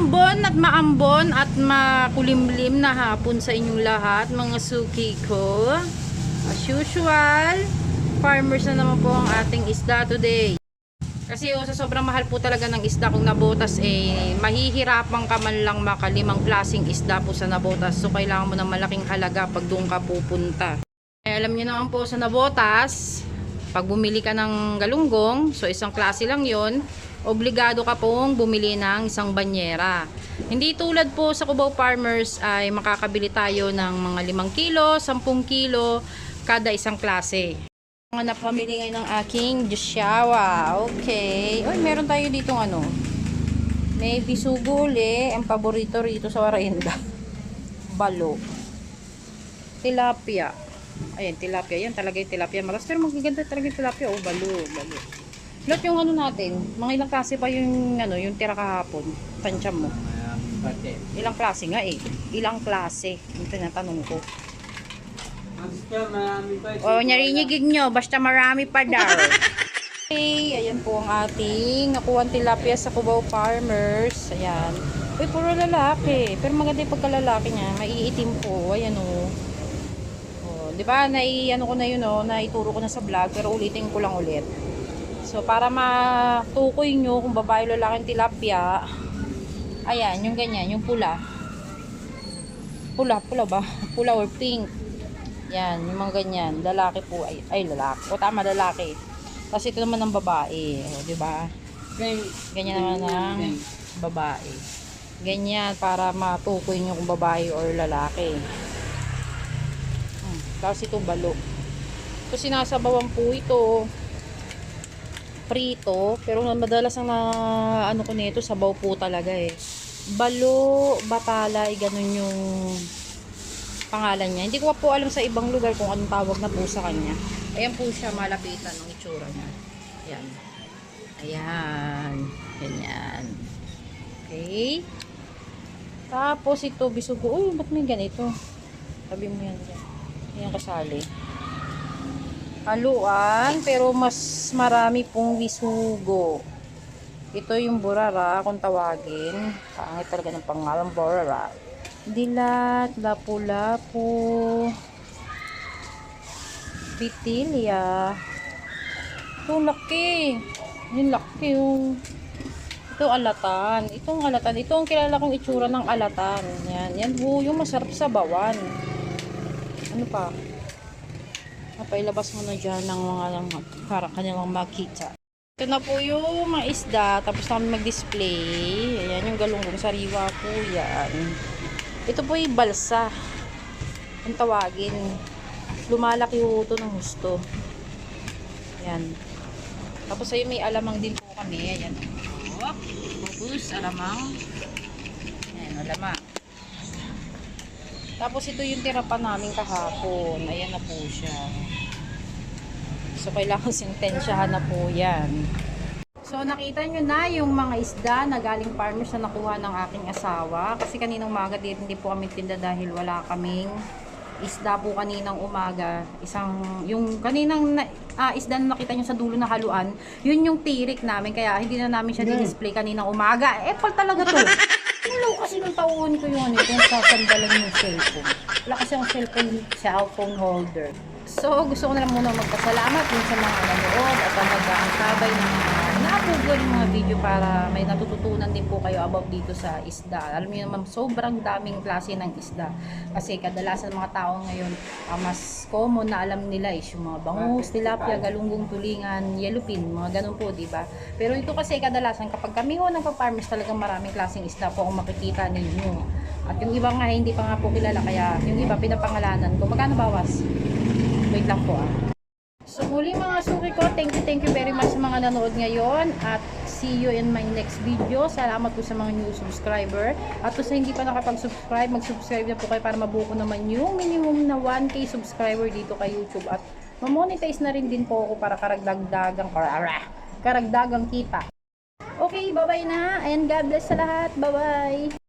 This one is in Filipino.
Maambon at maambon at makulimlim na hapon sa inyong lahat mga suki ko. As usual, farmers na naman po ang ating isda today. Kasi oh, sa sobrang mahal po talaga ng isda kung nabotas eh mahihirapan ka man lang makalimang klaseng isda po sa nabotas. So kailangan mo ng malaking halaga pag doon ka pupunta. Eh, alam niyo naman po sa nabotas, pag bumili ka ng galunggong, so isang klase lang yon obligado ka pong bumili ng isang banyera. Hindi tulad po sa Cubao Farmers ay makakabili tayo ng mga 5 kilo, 10 kilo kada isang klase. Mga napamili ngayon ng aking Joshua. Okay. Uy, meron tayo dito ano. May bisuguli. Ang paborito rito sa Warenda. Balo. Tilapia. Ayan, tilapia. Yan talaga yung tilapia. Maras pero magaganda talaga yung tilapia. Oh, balo. Balo. Lot yung ano natin. Mga ilang klase pa yung ano, yung tira kahapon. Tansya mo. Pati. Ilang klase nga eh. Ilang klase. Yung tinatanong ko. Basta marami pa. O, narinig nyo, basta marami pa daw. okay, ayan po ang ating nakuha tilapia sa Cubao Farmers. Ayan. Uy, puro lalaki. Pero maganda yung pagkalalaki niya. Maiitim po. Ayan o. O, di ba? Nai, ano ko na yun o. Naituro ko na sa vlog. Pero ulitin ko lang ulit. So, para matukoy nyo kung babae o lalaking tilapia, ayan, yung ganyan, yung pula. Pula, pula ba? Pula or pink. Yan, yung mga ganyan. Lalaki po. Ay, ay lalaki. O tama, lalaki. Kasi ito naman ng babae. O, di ba? Ganyan naman ng babae. Ganyan, para matukoy nyo kung babae or lalaki. Hmm. Tapos ito, balo. Ito, sinasabawan po ito. Prito. Pero madalas ang na, ano ko nito, sabaw po talaga eh. Balo, batalay, ganun yung pangalan niya. Hindi ko po alam sa ibang lugar kung anong tawag na po sa kanya. Ayan po siya, malapitan ng itsura niya. Ayan. Ayan. Ganyan. Okay. Tapos ito, bisugo. Uy, ba't may ganito? Sabi mo yan. Ayan kasali. Haluan, pero mas marami pong bisugo. Ito yung burara, kung tawagin. Pangit talaga ng pangalan, burara. Dilat, lapu-lapu, pitilya. Ito, laki. Yung laki yung... Ito, alatan. Itong alatan. Ito ang kilala kong itsura ng alatan. Yan. Yan po, yung masarap sa bawan. Ano pa? Napailabas mo na dyan ng mga para kanilang makita. Ito na po yung mga isda. Tapos namin mag-display. Ayan yung galunggong sariwa po yan. Ito po yung balsa. Ang tawagin. Lumalaki po ito ng gusto. Ayan. Tapos ayun may alamang din po kami. Ayan. Oh, focus, alamang. Ayan, alamang. Tapos ito yung tira pa namin kahapon. Ayan na po siya. So, kailangan sintensyahan na po yan. So, nakita nyo na yung mga isda na galing farmers na nakuha ng aking asawa. Kasi kaninang umaga din, hindi po kami tinda dahil wala kaming isda po kaninang umaga. Isang, yung kaninang na, ah, isda na nakita nyo sa dulo na haluan, yun yung tirik namin. Kaya hindi na namin siya di-display kaninang umaga. Eh, pal talaga to. Hello kasi nung tauhan ko yun, itong sasandalan yung cellphone. Wala kasi ang cellphone, cellphone holder. So, gusto ko na lang muna magpasalamat dun sa mga nanood at ang nag-aangkabay ng mga yung mga video para may natututunan din po kayo about dito sa isda. Alam niyo naman, sobrang daming klase ng isda. Kasi kadalasan mga tao ngayon, ang mas common na alam nila is yung mga bangus, tilapia, galunggong tulingan, yellowfin, mga ganun po, di ba? Pero ito kasi kadalasan, kapag kami ho nagpa-farmers, talagang maraming klaseng isda po ang makikita ninyo. At yung iba nga, hindi pa nga po kilala, kaya yung iba pinapangalanan ko. Magkano bawas? Wait lang po ah. So muli mga suki ko, thank you, thank you very much sa mga nanood ngayon at see you in my next video. Salamat po sa mga new subscriber. At kung sa hindi pa nakapag-subscribe, mag-subscribe na po kayo para mabuko naman yung minimum na 1k subscriber dito kay YouTube at mamonetize na rin din po ako para karagdagdagang karagdagang kita. Okay, bye-bye na and God bless sa lahat. Bye-bye!